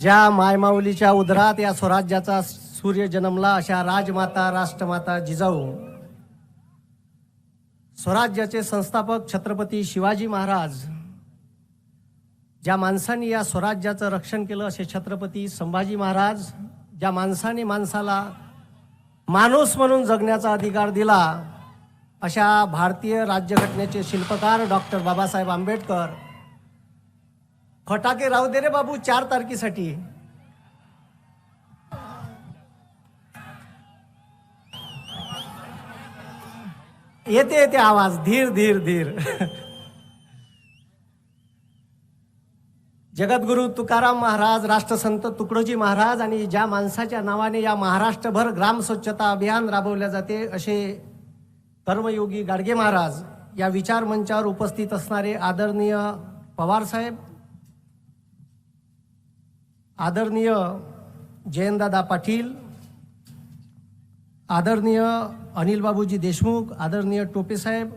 ज्या मायमाऊलीच्या उदरात या स्वराज्याचा सूर्य जन्मला अशा राजमाता राष्ट्रमाता जिजाऊ स्वराज्याचे संस्थापक छत्रपती शिवाजी महाराज ज्या माणसांनी या स्वराज्याचं रक्षण केलं असे छत्रपती संभाजी महाराज ज्या माणसाने माणसाला माणूस म्हणून जगण्याचा अधिकार दिला अशा भारतीय राज्यघटनेचे शिल्पकार डॉक्टर बाबासाहेब आंबेडकर फटाके राहू दे रे बाबू चार तारखेसाठी. येते येते आवाज धीर धीर धीर. जगद्गुरु तुकाराम महाराज राष्ट्रसंत तुकडोजी महाराज आणि ज्या माणसाच्या नावाने या महाराष्ट्रभर ग्राम स्वच्छता अभियान राबवल्या जाते असे कर्मयोगी गाडगे महाराज या विचार मंचावर उपस्थित असणारे आदरणीय पवार साहेब आदरणीय जयंतदादा पाटील आदरणीय अनिल बाबूजी देशमुख आदरणीय टोपेसाहेब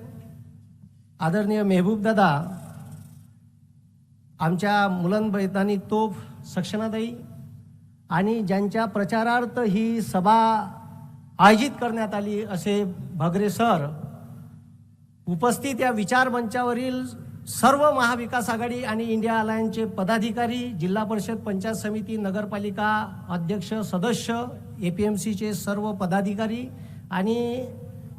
आदरणीय मेहबूबदादा आमच्या मुलं तोफ सक्षणाताई आणि ज्यांच्या प्रचारार्थ ही सभा आयोजित करण्यात आली असे भगरे सर उपस्थित या विचार मंचावरील सर्व महाविकास आघाडी आणि इंडिया अलायन्सचे पदाधिकारी जिल्हा परिषद पंचायत समिती नगरपालिका अध्यक्ष सदस्य ए पी एम सीचे सर्व पदाधिकारी आणि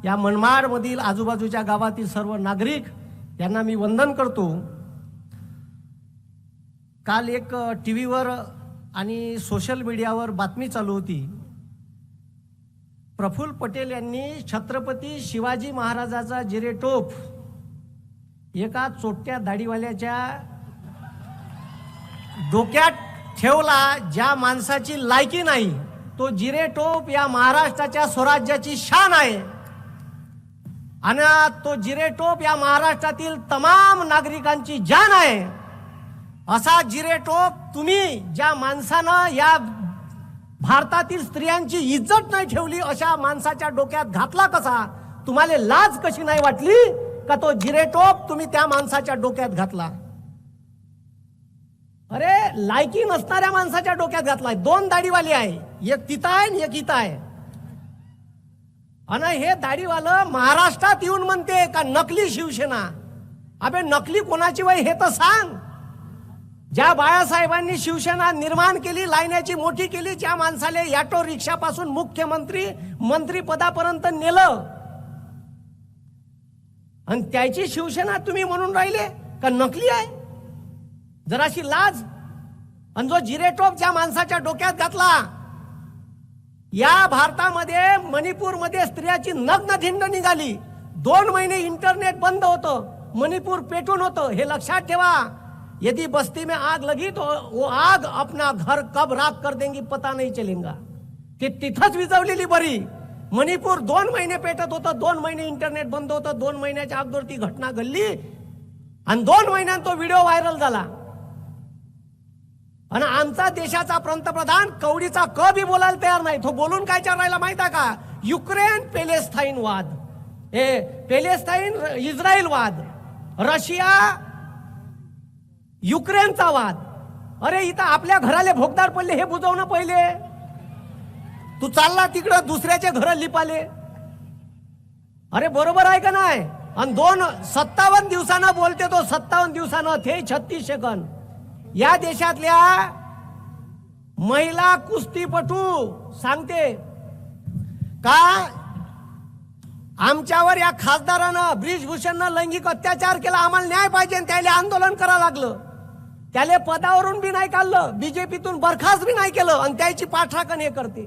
या मनमाडमधील आजूबाजूच्या गावातील सर्व नागरिक यांना मी वंदन करतो. काल एक टी व्हीवर आणि सोशल मीडियावर बातमी चालू होती. प्रफुल्ल पटेल यांनी छत्रपती शिवाजी महाराजाचा जिरेटोप एका चोट्या दाढीवाल्याच्या डोक्यात ठेवला ज्या माणसाची लायकी नाही तो जिरेटोप या महाराष्ट्राच्या स्वराज्याची शान आहे. आणि तो जिरेटोप या महाराष्ट्रातील तमाम नागरिकांची जान आहे. असा जिरेटोप तुम्ही ज्या माणसानं या भारतातील स्त्रियांची इज्जत नाही ठेवली अशा माणसाच्या डोक्यात घातला कसा? तुम्हाला लाज कशी नाही वाटली? का तो जिरेटोप तुम्ही त्या माणसाच्या डोक्यात घातला? अरे लायकी नसणाऱ्या माणसाच्या डोक्यात घातलाय. दोन दाढीवाली आहे. एक तिथं आहे आणि एक इथं आहे. आणि हे दाढीवालं महाराष्ट्रात येऊन म्हणते का नकली शिवसेना? अबे नकली कोणाची वय हे तर सांग. ज्या बाळासाहेबांनी शिवसेना निर्माण केली लायण्याची मोठी केली ज्या माणसाले ऑटो रिक्षापासून मुख्यमंत्री मंत्रीपदापर्यंत नेलं. आणि त्याची शिवसेना तुम्ही म्हणून राहिले का नकली आहे? जराशी लाज. आणि जो जिरेटोप ज्या माणसाच्या डोक्यात घातला या भारतामध्ये मणिपूरमध्ये स्त्रियाची नग्न धिंड निघाली. दोन महिने इंटरनेट बंद होतं मणिपूर पेटून होतं. हे लक्षात ठेवा. यदि बस्ती में आग लगी तो वो आग अपना घर कब राख कर देंगी पता नहीं चलेगा. ती तिथंच विजवलेली बरी. मणिपूर दोन महिने पेटत होतं दोन महिने इंटरनेट बंद होतं दोन महिन्याच्या अगोदर ती घटना घडली आणि दोन महिन्यात तो व्हिडिओ व्हायरल झाला. आणि आमचा देशाचा पंतप्रधान कवडीचा क बी बोलायला तयार नाही. तो बोलून काय राहिला माहीत आहे का? युक्रेन पेलेस्ताईन वाद. हे पेलेस्ताईन इस्रायल वाद. रशिया युक्रेनचा वाद. अरे इथं आपल्या घराले भोगदार पडले हे बुजवणं पहिले. तू चालला तिकडं दुसऱ्याचे घर लिपाले. अरे बरोबर आहे का नाही? आणि दोन सत्तावन्न दिवसानं बोलते तो सत्तावन्न दिवसानं ते छत्तीस सेकंद. या देशातल्या महिला कुस्तीपटू सांगते का आमच्यावर या खासदारानं ब्रिजभूषणनं लैंगिक अत्याचार केला आम्हाला न्याय पाहिजे त्याला आंदोलन करावं लागलं. त्याला पदावरून बी नाही काढलं बीजेपीतून बरखास्त बी नाही केलं आणि त्याची पाठराखण हे करते.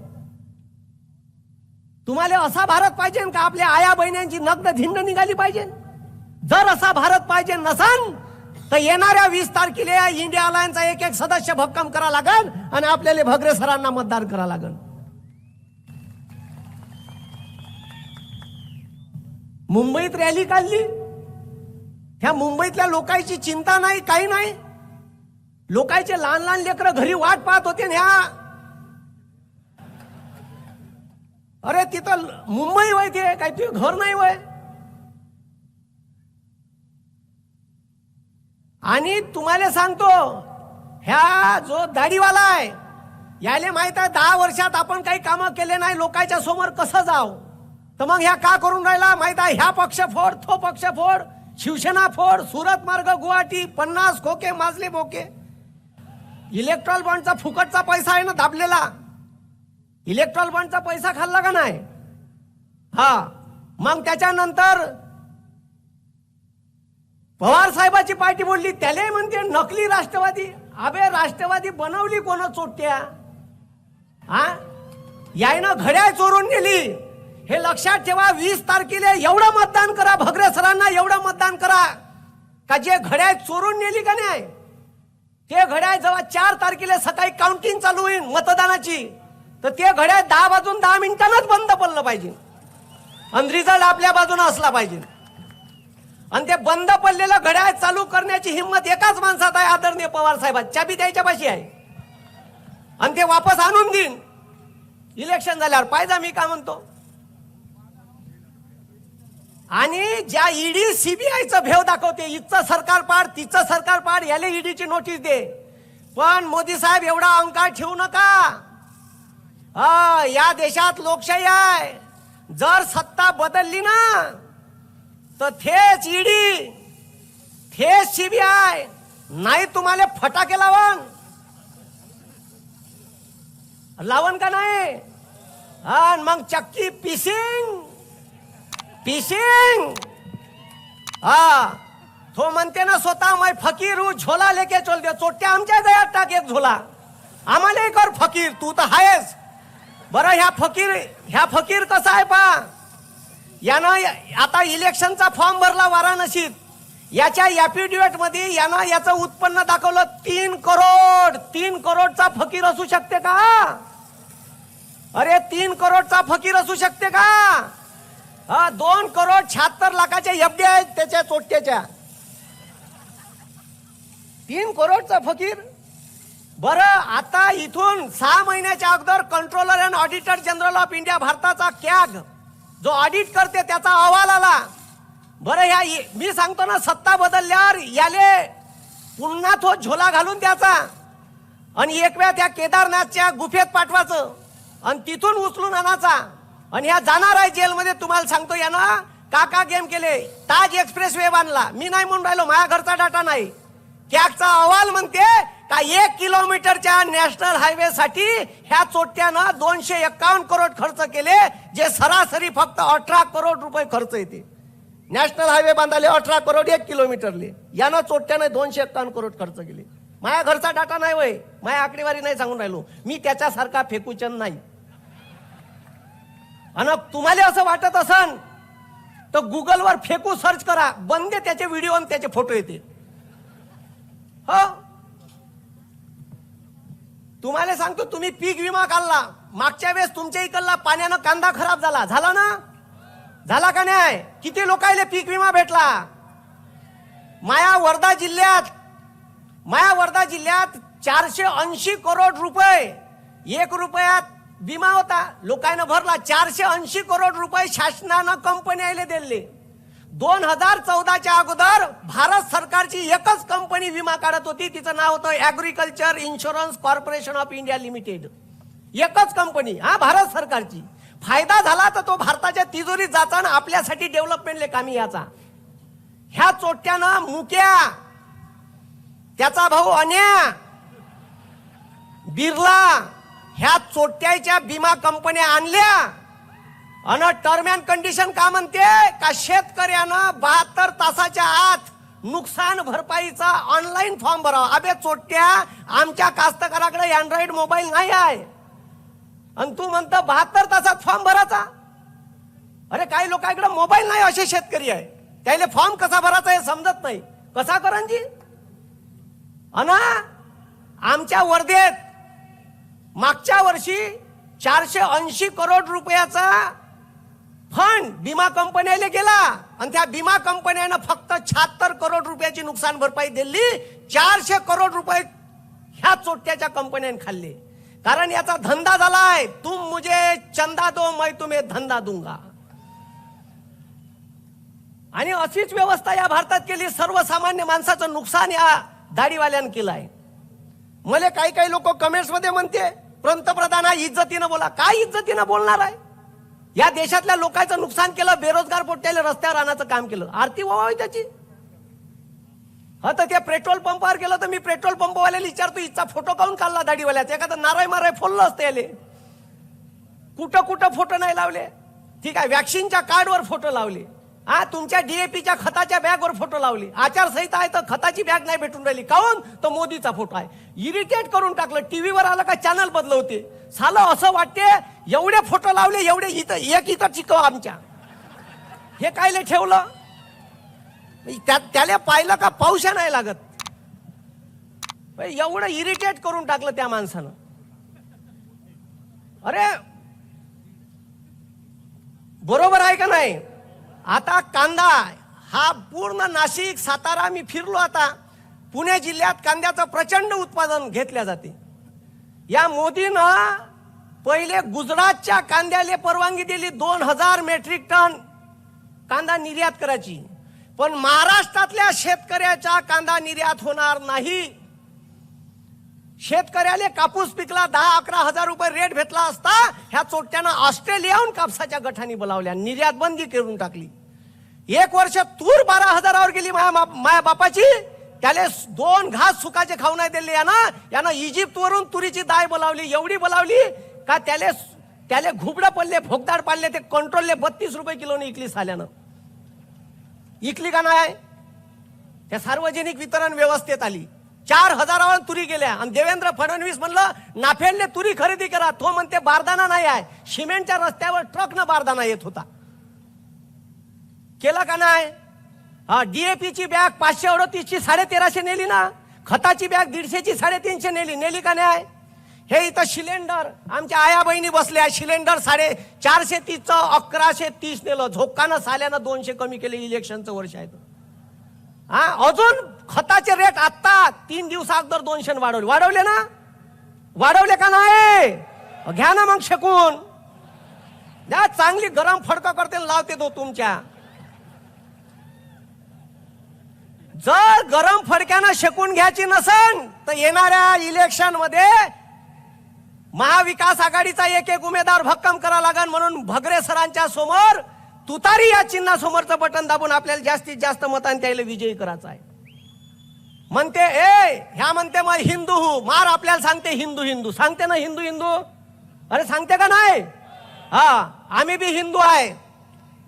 तुम्हाला असा भारत पाहिजे का आपल्या आया बहिण्यांची नग्न धिंड निघाली पाहिजे? जर असा भारत पाहिजे नसन तर येणाऱ्या वीस तारखेला इंडिया अलायन्सचा एक एक सदस्य भक्कम करा लागल आणि आपल्याला भगरे सरांना मतदान करा लागल. मुंबईत रॅली काढली. ह्या मुंबईतल्या लोकांची चिंता नाही काही नाही. लोकांचे लहान लहान लेकरं घरी वाट पाहत होते ह्या अरे तिथं मुंबई वय ते काय तुझं घर नाही वय. आणि तुम्हाला सांगतो ह्या जो दाढीवाला आहे याले माहीत आहे दहा वर्षात आपण काही कामं केले नाही लोकांच्या समोर कसं जाव तर मग ह्या का करून राहिला? माहीत आहे ह्या पक्ष फोड तो पक्ष फोड शिवसेना फोड सुरत मार्ग गुवाहाटी पन्नास खोके माजले बोके इलेक्ट्रॉल बॉन्डचा फुकटचा पैसा आहे ना दाबलेला. इलेक्ट्रॉल बॉन्डचा पैसा खाल्ला का नाही? हा. मग त्याच्यानंतर पवार साहेबाची पार्टी बोलली त्यालाही म्हणते नकली राष्ट्रवादी. अबे राष्ट्रवादी बनवली कोण चोट्या? हा? यायनं घड्याळ चोरून नेली. हे लक्षात ठेवा वीस तारखेला एवढं मतदान करा भगरे सरांना एवढं मतदान करा. का जे घड्याळ चोरून नेली का नाही? ते घड्याळ जेव्हा चार तारखेला सकाळी काउंटिंग चालू होईल मतदानाची. तर ते घड्याळ दहा वाजून दहा मिनिटांनाच बंद पडलं पाहिजे. आणि रिझल्ट आपल्या बाजूने असला पाहिजे. आणि ते बंद पडलेलं घड्याळ चालू करण्याची हिंमत एकाच माणसात आहे आदरणीय पवार साहेबात. चाबी त्याच्या पाशी आहे. आणि ते वापस आणून देईन. इलेक्शन झाल्यावर पाहिजे मी काय म्हणतो? आणि ज्या ईडी सीबीआयचं भेव दाखवते इथचं सरकार पाड तिचं सरकार पाड याला ईडीची नोटीस दे. पण मोदी साहेब एवढा अहंकार ठेवू नका. हा या देशात लोकशाही आहे. जर सत्ता बदलली ना तर थेच ईडी थेच सीबीआय नाही तुम्हाला फटाके लावण. लावण का नाही? मग चक्की पिसिंग पिसिंग. हा तो म्हणते ना स्वतः मै फकीर झोला लेके चोल दे चोट्या आमच्या दयात टाक एक झोला. आम्हाला कर फकीर तू तर आहेस बरं ह्या फकीर ह्या फकीर कसा आहे पा यानं आता इलेक्शनचा फॉर्म भरला वाराणसीत. याच्या ऍफिडेव्हिटमध्ये यानं याचं उत्पन्न दाखवलं तीन करोड. तीन करोडचा फकीर असू शकते का? अरे तीन करोडचा फकीर असू शकते का? हा दोन करोड शहात्तर लाखाच्या एफडी आहेत त्याच्या चोट्याच्या तीन करोडचा फकीर? बरं आता इथून सहा महिन्याच्या अगोदर controller and auditor general of India भारताचा कॅग जो ऑडिट करते त्याचा अहवाल आला. बरं ह्या मी सांगतो ना सत्ता बदलल्यावर याले पुन्हा तो झोला घालून द्यायचा. आणि एक वेळा त्या केदारनाथच्या गुफेत पाठवायचं. आणि तिथून उचलून आणायचा. आणि ह्या जाणार आहे जेलमध्ये तुम्हाला सांगतो यानं काका गेम केले. ताज एक्सप्रेस वे बांधला. मी नाही म्हणून राहिलो माझ्या घरचा डाटा नाही. कॅगचा अहवाल म्हणते का एक किलोमीटरच्या नॅशनल हायवे साठी ह्या चोट्यानं दोनशे एक्कावन्न करोड खर्च केले जे सरासरी फक्त अठरा करोड रुपये खर्च येते. नॅशनल हायवे बांधाले अठरा करोड एक किलोमीटरले. यानं चोट्याने दोनशे एक्कावन्न करोड खर्च केले. माझ्या घरचा डाटा नाही वय. माझ्या आकडेवारी नाही सांगून राहिलो. मी त्याच्यासारखा फेकूचन नाही. आणि तुम्हाला असं वाटत असन तर गुगलवर फेकू सर्च करा. बंदे त्याचे व्हिडिओ आणि त्याचे फोटो येते. हो? तुम्हाला सांगतो तुम्ही पीक विमा काढला. मागच्या वेळेस तुमच्या इकडला पाण्यानं कांदा खराब झाला. झाला ना? झाला का नाही? किती लोकायले पीक विमा भेटला? माया वर्धा जिल्ह्यात माया वर्धा जिल्ह्यात चारशे ऐंशी करोड रुपये एक रुपयात विमा होता. लोकांना भरला. चारशे ऐंशी करोड रुपये शासनानं कंपन्याला दिले. दोन हजार चौदाच्या अगोदर भारत सरकारची एकच कंपनी विमा काढत होती. तिचं नाव होतं agriculture insurance corporation of India limited एकच कंपनी हा भारत सरकारची. फायदा झाला तर तो भारताच्या तिजोरीत जाचा आपल्यासाठी डेव्हलपमेंटले कामी याचा. ह्या चोट्यानं मुक्या. त्याचा भाऊ अन्या. बिर्ला. ह्या चोट्याच्या विमा कंपन्या आणल्या. अन टर्म अँड कंडिशन का म्हणते? का शेतकऱ्यानं बहात्तर तासाच्या आत नुकसान भरपाईचा ऑनलाईन फॉर्म भरावा. अबे चोट्या आमच्या कास्तकाराकडे अँड्रॉइड मोबाईल नाही आहे. आणि तू म्हणतो बहात्तर तासात फॉर्म भरायचा? अरे काही लोकांकडे मोबाईल नाही असे शेतकरी आहे. त्याला फॉर्म कसा भरायचा हे समजत नाही. कसा करांजी? अना आमच्या वर्धेत मागच्या वर्षी चारशे ऐंशी करोड रुपयाचा फंड विमा कंपन्याला गेला आणि त्या विमा कंपन्यानं फक्त शहात्तर करोड रुपयाची नुकसान भरपाई दिली. चारशे करोड रुपये ह्या चोट्याच्या कंपन्याने खाल्ले. कारण याचा धंदा झालाय. तुम मुझे चंदा दो मैं तुम्ही धंदा दूंगा. आणि अशीच व्यवस्था या भारतात केली. सर्वसामान्य माणसाचं नुकसान या दाढीवाल्यानं केलंय. मले मला काही काही लोक कमेंट्समध्ये म्हणते पंतप्रधान इज्जतीनं बोला. काय इज्जतीनं बोलणार आहे? या देशातल्या लोकांचं नुकसान केलं बेरोजगार पोट्याला रस्त्यावर आणायचं काम केलं. आरती व्हावी त्याची? हा तर त्या पेट्रोल पंपावर गेलो तर मी पेट्रोल पंपवाल्याला विचारतो इथचा फोटो काऊन काढला दाढीवाल्याचा एखादा नाराय माराय फोडलं असतं याले. कुठं कुठं फोटो नाही लावले. ठीक आहे वॅक्सिनच्या कार्डवर फोटो लावले. हा तुमच्या डीएपीच्या खताच्या बॅगवर फोटो लावले. आचारसंहिता आहे तर खताची बॅग नाही भेटून राहिली. काऊन तर मोदीचा फोटो आहे. इरिटेट करून टाकलं. टीव्हीवर आलं का चॅनल बदलवते. झालं असं वाटते एवढे फोटो लावले एवढे इथं एक इथं चिकव आमच्या. हे कायले ठेवलं? त्या त्याला पाहिलं का पाऊशा नाही लागत. एवढं इरिटेट करून टाकलं त्या माणसानं. अरे बरोबर आहे का नाही? आता कांदा हा पूर्ण नाशिक सातारा मी फिरलो आता. पुणे जिल्ह्यात कांद्याचं प्रचंड उत्पादन घेतल्या जाते. या मोदीनं पहिले गुजरातच्या कांद्याला परवानगी दिली दोन हजार मेट्रिक टन. कांदा निर्यात करायची. पण महाराष्ट्रातल्या शेतकऱ्याचा कांदा निर्यात होणार नाही. शेतकऱ्याला कापूस पिकला दहा अकरा हजार रुपये रेट भेटला असता ह्या चोट्यानं ऑस्ट्रेलियाहून कापसाच्या गठानी बोलावल्या. निर्यात बंदी करून टाकली. एक वर्ष तूर बारा हजारावर गेली माया माया बापाची. त्याले दोन घास सुखाचे खाऊ नाही दिले यानं. यानं इजिप्त वरून तुरीची दाय बोलावली एवढी बोलावली का त्याले त्याले घुबडं पडले फोगदाड पाडले ते कंट्रोलले बत्तीस रुपये किलोने इकली साल्यानं. इकली का नाही? त्या सार्वजनिक वितरण व्यवस्थेत आली. चार हजारावर तुरी गेल्या. आणि देवेंद्र फडणवीस म्हणलं नाफेडने तुरी खरेदी करा. तो म्हणते बारदाना नाही आहे. सिमेंटच्या रस्त्यावर ट्रकनं बारदाना येत होता. केला का नाही? हा डीएपीची बॅग पाचशे अडतीसची साडेतेराशे नेली ना. खताची बॅग दीडशेची साडेतीनशे नेली. नेली का नाही? हे इथं सिलेंडर आमच्या आया बहिणी बसल्या. सिलेंडर साडे चारशे तीसचं अकराशे तीस नेलं. झोकानं साल्यानं दोनशे कमी केले इलेक्शनचं वर्ष आहे हा अजून खताचे रेट आत्ता तीन दिवसा अगोदर दोनशे वाढवले. वाढवले ना? वाढवले का नाही? घ्या ना मग शकून. द्या चांगली गरम फडकं करते लावते तो तुमच्या. जर गरम फडक्यानं शेकून घ्यायची नसन तर येणाऱ्या इलेक्शनमध्ये महाविकास आघाडीचा एक एक उमेदवार भक्कम करा लागन म्हणून भगरे सरांच्या समोर तुतारी या चिन्हासमोरचं बटन दाबून आपल्याला जास्तीत जास्त मतांनी त्याला विजयी करायचा आहे. म्हणते ए ह्या म्हणते मग हिंदू हू मार आपल्याला सांगते हिंदू हिंदू. सांगते ना हिंदू हिंदू? अरे सांगते का नाही? हा आम्ही बी हिंदू आहे.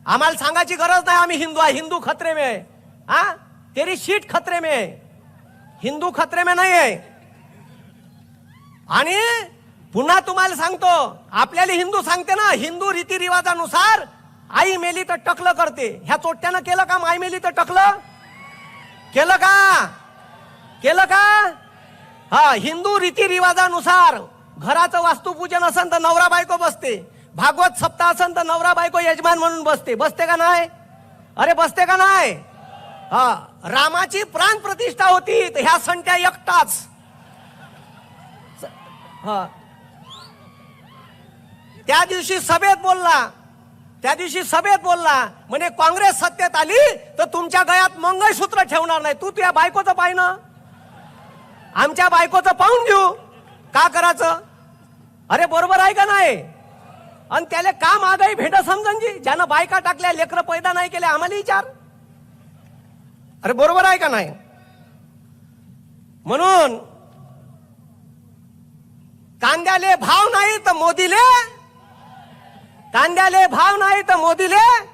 आम्हाला सांगायची गरज नाही आम्ही हिंदू आहे. हिंदू खत्रे में आहे. हा? तेरी शीट खतरे में है. हिंदू खतरे में नाही आहे आणि पुन्हा तुम्हाला सांगतो आपल्याला हिंदू सांगते ना हिंदू रीतिरिवाजानुसार आई मेली तर टकलं करते. ह्या चोट्यानं केलं का आई मेली तर टकलं? केलं का? केलं का? हा हिंदू रीतिरिवाजानुसार घराचं वास्तुपूजन असन तर नवरा बायको बसते. भागवत सप्ताह असन तर नवरा बायको यजमान म्हणून बसते. बसते का नाही? अरे बसते का नाही? हा रामाची प्राण प्रतिष्ठा होती तर ह्या संख्या एकटाच. हा. त्या दिवशी सभेत बोलला त्या दिवशी सभेत बोलला म्हणे काँग्रेस सत्तेत आली तर तुमच्या गळ्यात मंगळसूत्र ठेवणार नाही. तू तुझ्या बायकोचं पाय आमच्या बायकोचं पाहून घेऊ. का करायचं? अरे बरोबर आहे का नाही? आणि त्याला का महागाई भेट समजन जी? ज्यानं बायका टाकल्या लेकरं पैदा नाही केले आम्हाला विचार. अरे बरोबर आहे का नाही? म्हणून कांद्याले भाव नाही तर मोदीले? कांद्याले भाव नाही तर मोदीले?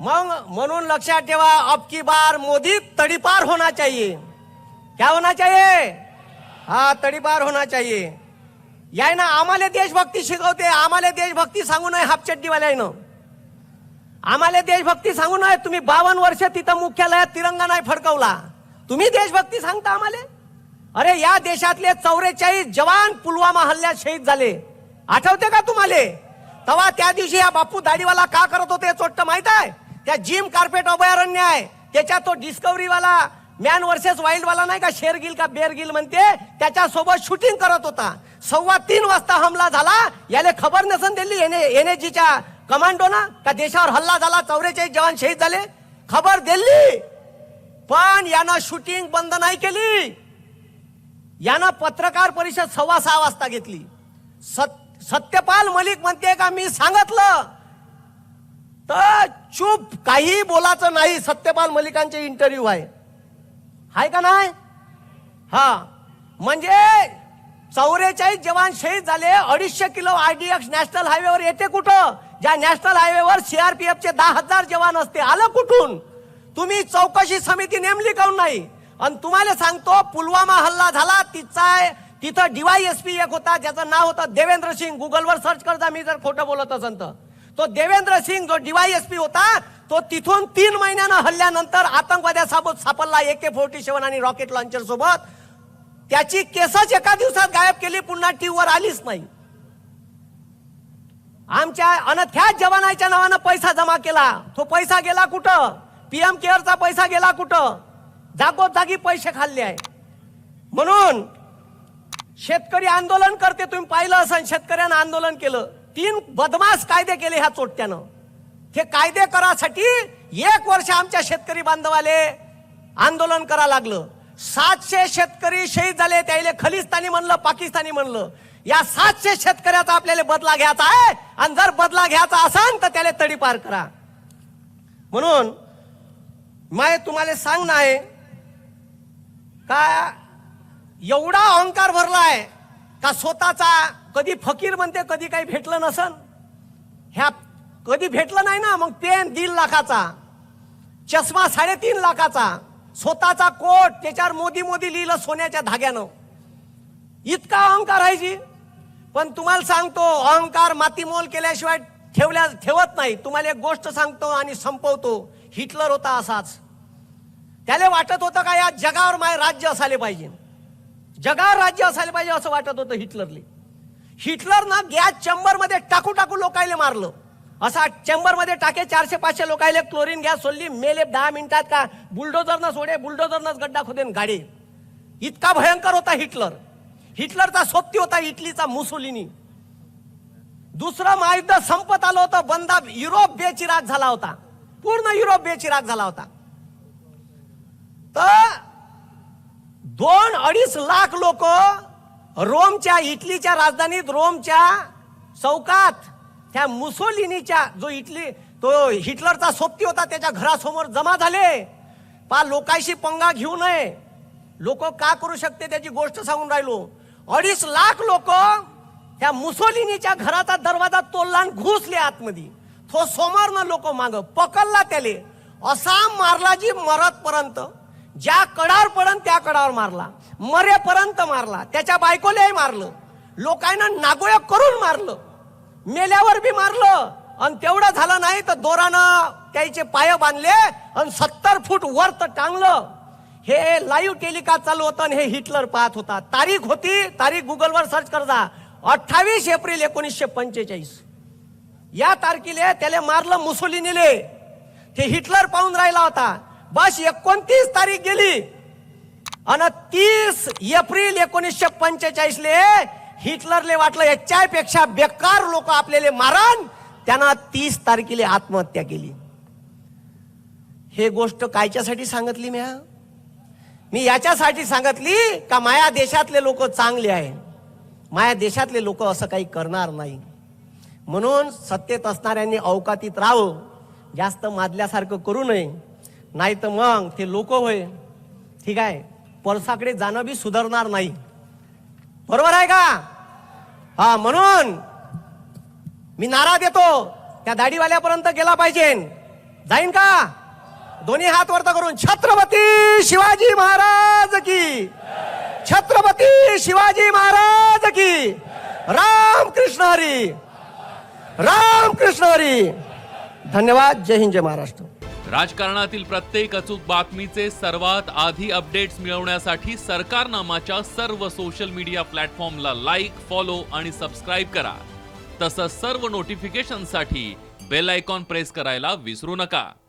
मग म्हणून लक्षात ठेवा अब की बार मोदी तडीपार होना चाहिए. क्या होना चाहिए? हा तडीपार होना चाहिए. याय ना आम्हाला देशभक्ती शिकवते आम्हाला देशभक्ती सांगू नये हापचड्डीवाल्यानं. आम्हाला देशभक्ती सांगू नये. तुम्ही बावन्न वर्ष तिथं मुख्यालयात तिरंगा नाही फडकवला. तुम्ही देशभक्ती सांगता आम्हाला? अरे या देशातले चौवेचाळीस जवान पुलवामा हल्ल्यात शहीद झाले. आठवते का तुम्हाला? तेव्हा त्या दिवशी या बापू दाढीवाला का करत होते चोट्ट माहीत आहे? त्या जिम कार्पेट अभयारण्य आहे. त्याच्या तो डिस्कवरीवाला मॅन वर्सेस वाईल्ड वाला नाही का शेरगिल का बेरगिल म्हणते त्याच्यासोबत शूटिंग करत होता. सव्वा तीन वाजता हमला झाला. याले खबर नसन दिली एनएजीच्या कमांडो ना का देशावर हल्ला झाला चौवेचाळीस जवान शहीद झाले? खबर दिली. पण यानं शूटिंग बंद नाही केली. यानं पत्रकार परिषद सव्वा सहा वाजता घेतली. सत सत्यपाल मलिक म्हणते का मी सांगितलं. तर चूप काही बोलायचं नाही. सत्यपाल मलिकांचे इंटरव्ह्यू आहे. हाय का नाही? हा. म्हणजे चौवेचाळीस जवान शहीद झाले अडीचशे किलो आरडीएक्स नॅशनल हायवेवर येते कुठं? ज्या नॅशनल हायवेवर सीआरपीएफचे दहा हजार जवान असते आलं कुठून? तुम्ही चौकशी समिती नेमली काऊन नाही? आणि तुम्हाला सांगतो पुलवामा हल्ला झाला तिचा तिथं डीवायएसपी एक होता ज्याचं नाव होतं देवेंद्र सिंग. गुगलवर सर्च करता मी जर खोटं बोलत असेल तर. तो देवेंद्र सिंग जो डीवायएसपी होता तो तिथून तीन महिन्यानं हल्ल्यानंतर आतंकवाद्यासोबत सापडला ए के फोर्टी सेवन आणि रॉकेट लॉन्चर सोबत. त्याची केसच एका दिवसात गायब केली पुन्हा टीव्हीवर आलीच नाही. आमच्या अनथ्याच जवानाच्या नावानं पैसा जमा केला. तो पैसा गेला कुठं? पीएम केअरचा पैसा गेला कुठं? जागोजागी पैसे खाल्ले आहे. म्हणून शेतकरी आंदोलन करते तुम्ही पाहिलं असेल शेतकऱ्यांना आंदोलन केलं. तीन बदमाश कायदे केले ह्या चोट्यानं हे कायदे करासाठी एक वर्ष आमच्या शेतकरी बांधवाले आंदोलन करा लागलं. सातशे शेतकरी शहीद झाले त्याले खलिस्तानी म्हणलं पाकिस्तानी म्हणलं. या सातशे शेतकऱ्याचा आपल्याला बदला घ्यायचा आहे. आणि जर बदला घ्यायचा असेल तर त्याला तडी पार करा. म्हणून माय तुम्हाला सांग आहे का एवढा अहंकार भरलाय का स्वतःचा कधी फकीर म्हणते कधी काही भेटलं नसन? ह्या कधी भेटलं नाही ना मग पेन दीड लाखाचा चष्मा साडेतीन लाखाचा स्वतःचा कोट त्याच्यावर मोदी मोदी लिहिलं सोन्याच्या धाग्यानं. इतका अहंकार आहे जी. पण तुम्हाला सांगतो अहंकार मातीमोल केल्याशिवाय ठेवल्या ठेवत नाही. तुम्हाला एक गोष्ट सांगतो आणि संपवतो. हिटलर होता असाच. त्याला वाटत होतं का या जगावर माय राज्य असायला पाहिजे. जगावर राज्य असायला पाहिजे असं वाटत होतं हिटलरले. हिटलरनं गॅस चेंबरमध्ये टाकू टाकू लोकायले मारलं. असा चेंबरमध्ये टाके चारशे पाचशे लोकायले क्लोरीन गॅस सोडली. मेले दहा मिनिटात का बुलडोजरनं सोडे बुलडोजरनंच गड्डा खोदेन गाडी. इतका भयंकर होता हिटलर. हिटलरचा सोबती होता इटलीचा मुसोलिनी. दुसरं महायुद्ध संपत आलं होतं बंदा युरोप बेचिराग झाला होता. पूर्ण युरोप बेचिराग झाला होता. तर दोन अडीच लाख लोक रोमच्या इटलीच्या राजधानीत रोमच्या चौकात त्या मुसोलिनीच्या जो इटली तो हिटलरचा सोबती होता त्याच्या घरासमोर जमा झाले. पा लोकांशी पंगा घेऊ नये. लोक का करू शकते त्याची गोष्ट सांगून राहिलो. अडीच लाख लोक त्या मुसोलिनीच्या घराचा दरवाजा तोडला आणि घुसले आतमध्ये. तो समोरनं लोक माग पकडला त्याले. असा मारला जी मरतपर्यंत. ज्या कडावर पडन त्या कडावर मारला. मरेपर्यंत मारला. त्याच्या बायकोलाही मारलं. लोकांना नागोया करून मारलं. मेल्यावर बी मारलं. आणि तेवढं झालं नाही तर दोरानं त्याचे पाय बांधले आणि सत्तर फूट वर तर टांगलं. हे लाईव्ह टेलिकास्ट चालू होतं आणि हे हिटलर पाहत होता. तारीख होती तारीख गुगलवर सर्च करता अठ्ठावीस एप्रिल एकोणीसशे पंचेचाळीस. या तारखेला त्याला मारलं मुसोलिनीले. ते हिटलर पाहून राहिला होता. बस एकोणतीस तारीख गेली. आणि तीस एप्रिल एकोणीसशे पंचेचाळीस ले हिटलरले वाटलं याच्यापेक्षा बेकार लोक आपल्याला मारण त्यांना तीस तारखेला आत्महत्या केली. हे गोष्ट कायच्यासाठी सांगितली म्या? मी याच्यासाठी सांगितली का माया देशातले लोक चांगले आहे माया देशातले लोक असं काही करणार नाही. म्हणून सत्तेत असणाऱ्यांनी अवकातीत राहावं जास्त माजल्यासारखं करू नये. नाही तर मग ते लोक होय. ठीक आहे. परसाकडे जाणं बी सुधारणार नाही. बरोबर आहे का? हा म्हणून मी नारा देतो. त्या दाढीवाल्यापर्यंत गेला पाहिजे. जाईन का? दोन्ही हात वरता करून छत्रपती शिवाजी महाराज की. छत्रपती शिवाजी महाराज की. राम कृष्ण हरी. राम कृष्ण हरी. धन्यवाद. जय हिंद जय महाराष्ट्र. राजकारणातील प्रत्येक अचूक बातमीचे सर्वात आधी अपडेट्स मिळवण्यासाठी सरकारनामाच्या सर्व सोशल मीडिया प्लॅटफॉर्मला लाईक फॉलो आणि सबस्क्राईब करा. तसंच सर्व नोटिफिकेशनसाठी बेल आयकॉन प्रेस करायला विसरू नका.